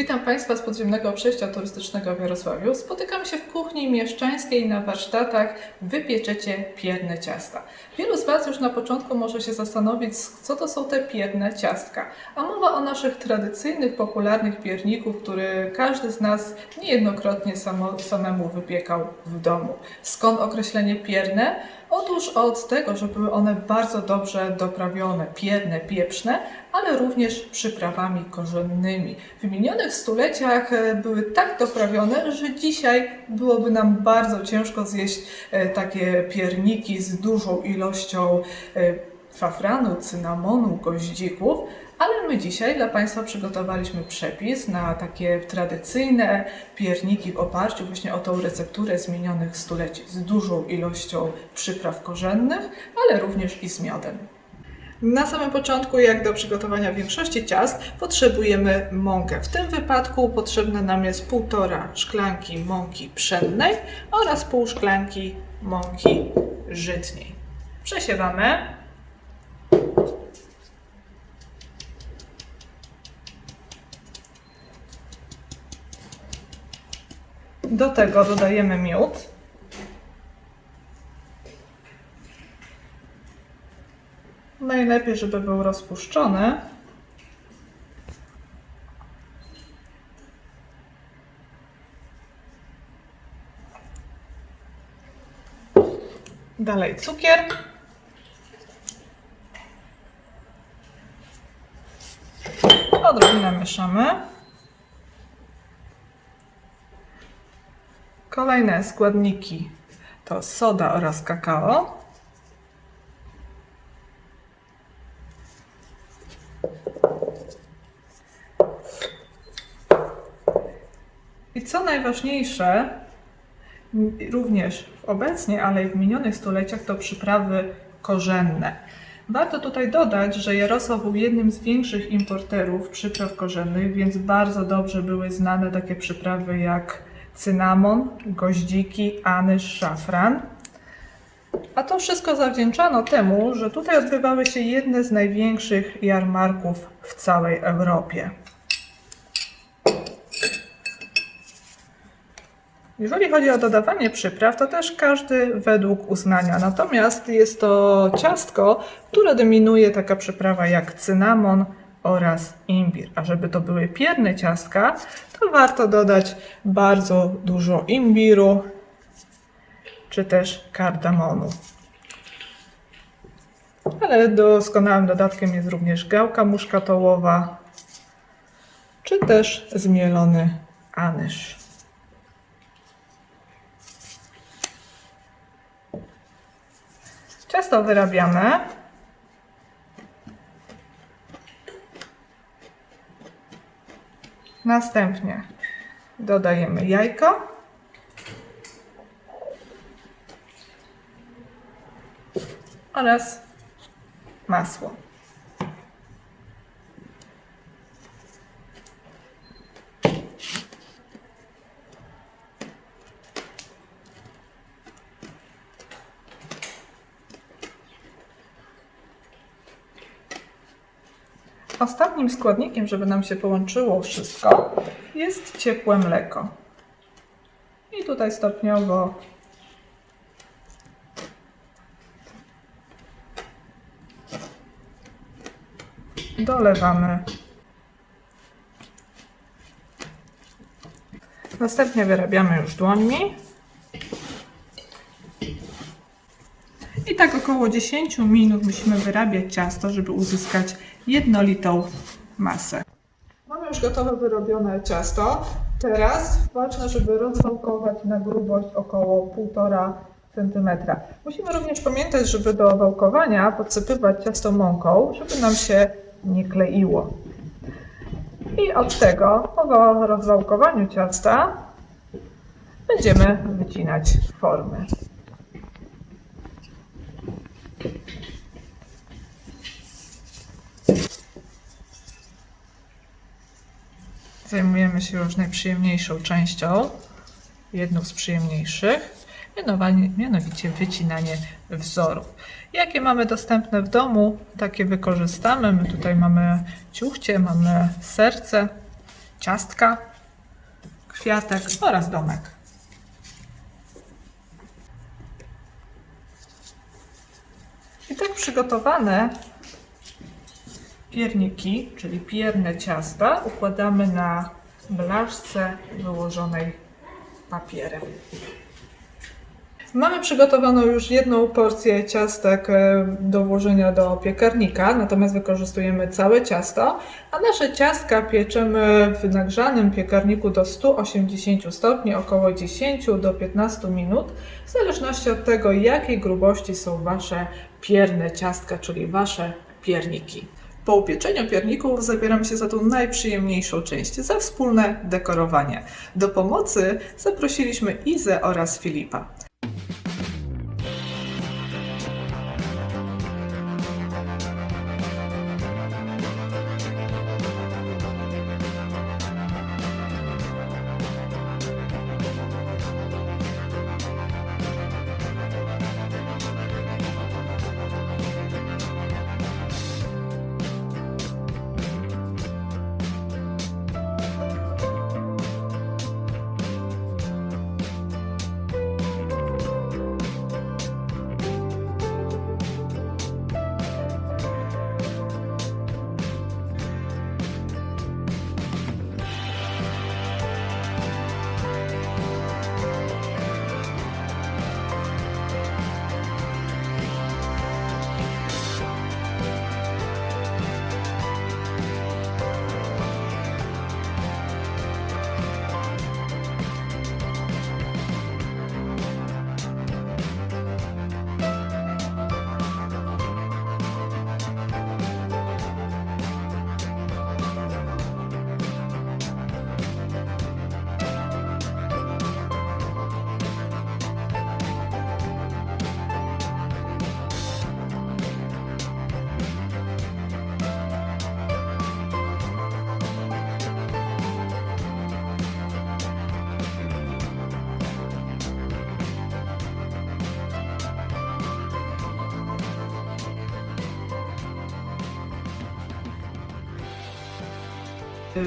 Witam Państwa z podziemnego przejścia turystycznego w Jarosławiu. Spotykamy się w kuchni mieszczańskiej na warsztatach Wypieczecie pierne ciasta. Wielu z Was już na początku może się zastanowić, co to są te pierne ciastka. A mowa o naszych tradycyjnych, popularnych pierników, które każdy z nas niejednokrotnie samo, samemu wypiekał w domu. Skąd określenie pierne? Otóż od tego, że były one bardzo dobrze doprawione, pierne, pieprzne, ale również przyprawami korzennymi. W minionych stuleciach e, były tak doprawione, że dzisiaj byłoby nam bardzo ciężko zjeść e, takie pierniki z dużą ilością e, szafranu, cynamonu, goździków, ale my dzisiaj dla Państwa przygotowaliśmy przepis na takie tradycyjne pierniki w oparciu właśnie o tą recepturę z minionych stuleci z dużą ilością przypraw korzennych, ale również i z miodem. Na samym początku, jak do przygotowania większości ciast, potrzebujemy mąkę. W tym wypadku potrzebne nam jest półtora szklanki mąki pszennej oraz pół szklanki mąki żytniej. Przesiewamy. Do tego dodajemy miód. Najlepiej, żeby był rozpuszczony. Dalej cukier. Odrobinę mieszamy. Kolejne składniki to soda oraz kakao. I co najważniejsze, również obecnie, ale i w minionych stuleciach, to przyprawy korzenne. Warto tutaj dodać, że Jarosław był jednym z większych importerów przypraw korzennych, więc bardzo dobrze były znane takie przyprawy jak cynamon, goździki, anyż, szafran. A to wszystko zawdzięczano temu, że tutaj odbywały się jedne z największych jarmarków w całej Europie. Jeżeli chodzi o dodawanie przypraw, to też każdy według uznania. Natomiast jest to ciastko, które dominuje taka przyprawa jak cynamon oraz imbir. A żeby to były pierne ciastka, to warto dodać bardzo dużo imbiru czy też kardamonu. Ale doskonałym dodatkiem jest również gałka muszkatołowa czy też zmielony anyż. Ciasto wyrabiamy. Następnie dodajemy jajko. Oraz masło. Ostatnim składnikiem, żeby nam się połączyło wszystko, jest ciepłe mleko. I tutaj stopniowo dolewamy. Następnie wyrabiamy już dłońmi. I tak około 10 minut musimy wyrabiać ciasto, żeby uzyskać jednolitą masę. Mamy już gotowe wyrobione ciasto. Teraz ważne, żeby rozwałkować na grubość około 1,5 cm. Musimy również pamiętać, żeby do wałkowania podsypywać ciasto mąką, żeby nam się nie kleiło. I od tego, po rozwałkowaniu ciasta, będziemy wycinać formy. Się już najprzyjemniejszą częścią, jedną z przyjemniejszych, mianowicie wycinanie wzorów. Jakie mamy dostępne w domu, takie wykorzystamy. My tutaj mamy ciuchcie, mamy serce ciastka, kwiatek oraz domek. I tak przygotowane pierniki, czyli pierne ciasta, układamy na blaszce wyłożonej papierem. Mamy przygotowaną już jedną porcję ciastek e, do włożenia do piekarnika, natomiast wykorzystujemy całe ciasto, a nasze ciastka pieczemy w nagrzanym piekarniku do 180 stopni około 10 do 15 minut, w zależności od tego, jakiej grubości są Wasze pierne ciastka, czyli Wasze pierniki. Po upieczeniu pierników zabieram się za tą najprzyjemniejszą część, za wspólne dekorowanie. Do pomocy zaprosiliśmy Izę oraz Filipa.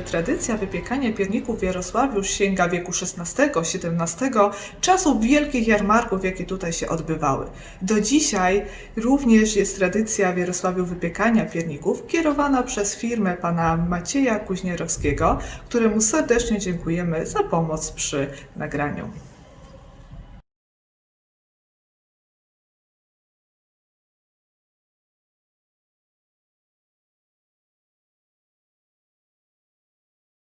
Tradycja wypiekania pierników w Jarosławiu sięga wieku XVI-XVII, czasów wielkich jarmarków, jakie tutaj się odbywały. Do dzisiaj również jest tradycja w Jarosławiu wypiekania pierników, kierowana przez firmę pana Macieja Kuźnierowskiego, któremu serdecznie dziękujemy za pomoc przy nagraniu.